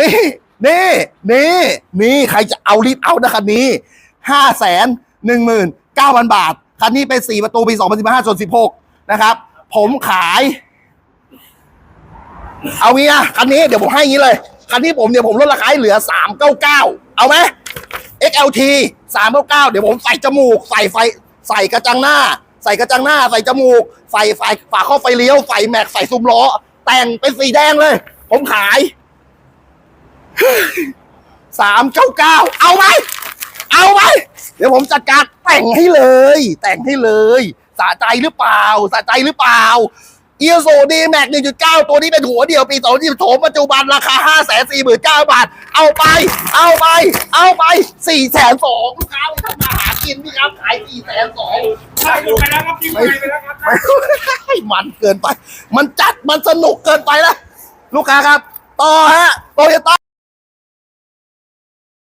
นี่นี่นี่นี่ใครจะเอารีบเอานะคันนี้ห้าแสนหนึ่งหมื่นเก้าพันบาท คันนี้เป็นสี่ประตูปีสองพันสิบห้าส่วนสิบหกนะครับ ผมขาย เอางี้นะคันนี้เดี๋ยวผมให้งี้เลย คันนี้ผมเดี๋ยวผมลดราคาเหลือสามเก้าเก้าเอาไหม XLT สามเก้าเก้าเดี๋ยวผมใส่จมูก ใส่ไฟ ใส่กระจังหน้า ใส่กระจังหน้า ใส่จมูก ใส่ไฟฝาข้อไฟเลี้ยว ใส่แม็ก ใส่ซุ้มล้อ แต่งเป็นสีแดงเลย ผมขาย สามเก้าเก้าเอาไหมเอาไหมเดี๋ยวผมจัดการแต่งให้เลย แต่งให้เลยสะใจหรือเปล่าสะใจหรือเปล่าเอียโซดีแม็กหนึ่งจุดเก้าตัวนี้เป็นหัวเดียวปีสองที่โถมปัจจุบันราคาห้าแสนสี่หมื่นเก้าบาท เอาไป เอาไป เอาไปสี่แสนสองลูกค้าทำมาหากินพี่ครับขายสี่แสนสองใช่ไปแล้วครับยิ้มไปไปแล้วครับไม่มันเกินไป มันจัดมันสนุกเกินไปแล้วลูกค้าครับ ต่อฮะโตโยต้า